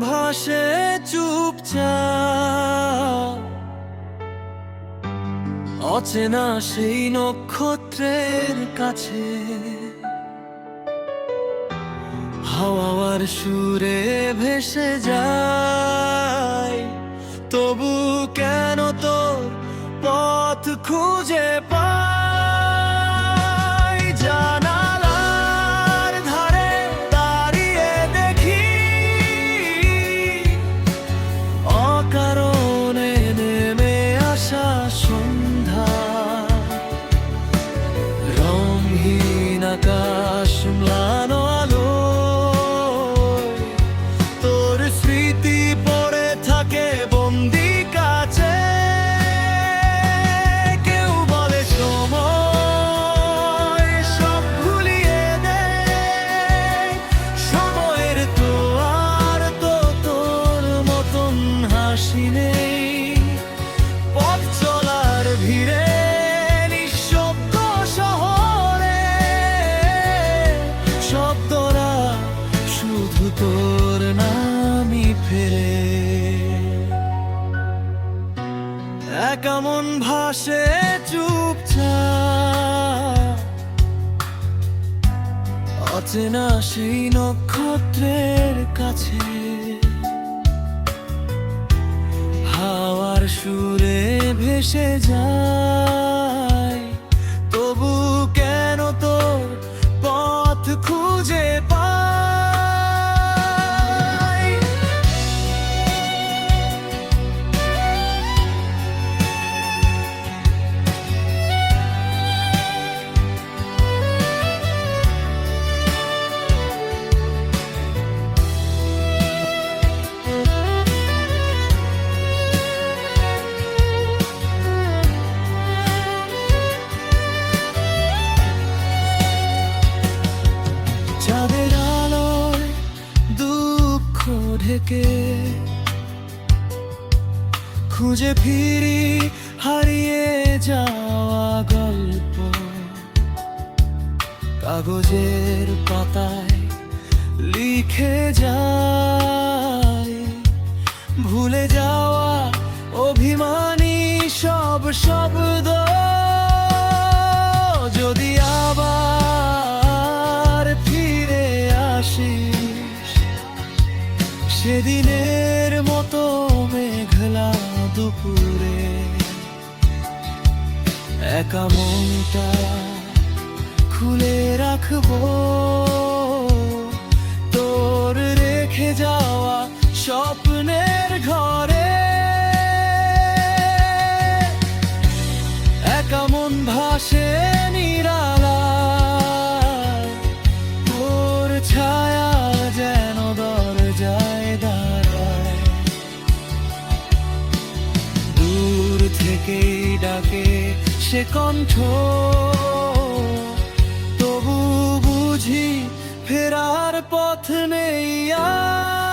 ভাসে চুপচাপ। অচেনা সেই নক্ষত্রের কাছে। হাওয়ার সুরে ভেসে যায়। তবু কেন তোর পথ খুঁজে পাই God. একা মন ভাসে চুপচাপ। অচেনা সেই নক্ষত্রের কাছে। হাওয়ার সুরে ভেসে যায়। তবু কেন তোর পথ খুঁজে পাই ঢেকে খুঁজে ফিরি হারিয়ে যাওয়া গল্প। কাগজের পাতায় লিখে যায়। ভুলে যাওয়া অভিমানী সব শব্দ সেদিনের মতো মেঘলা দুপুরে একা মনটা খুলে রাখব। তোর রেখে যাওয়া স্বপ্নের ঘরে একা মন ভাসে থেকেই ডাকে সে কণ্ঠ। তবু বুঝি ফেরার পথ নেই আর।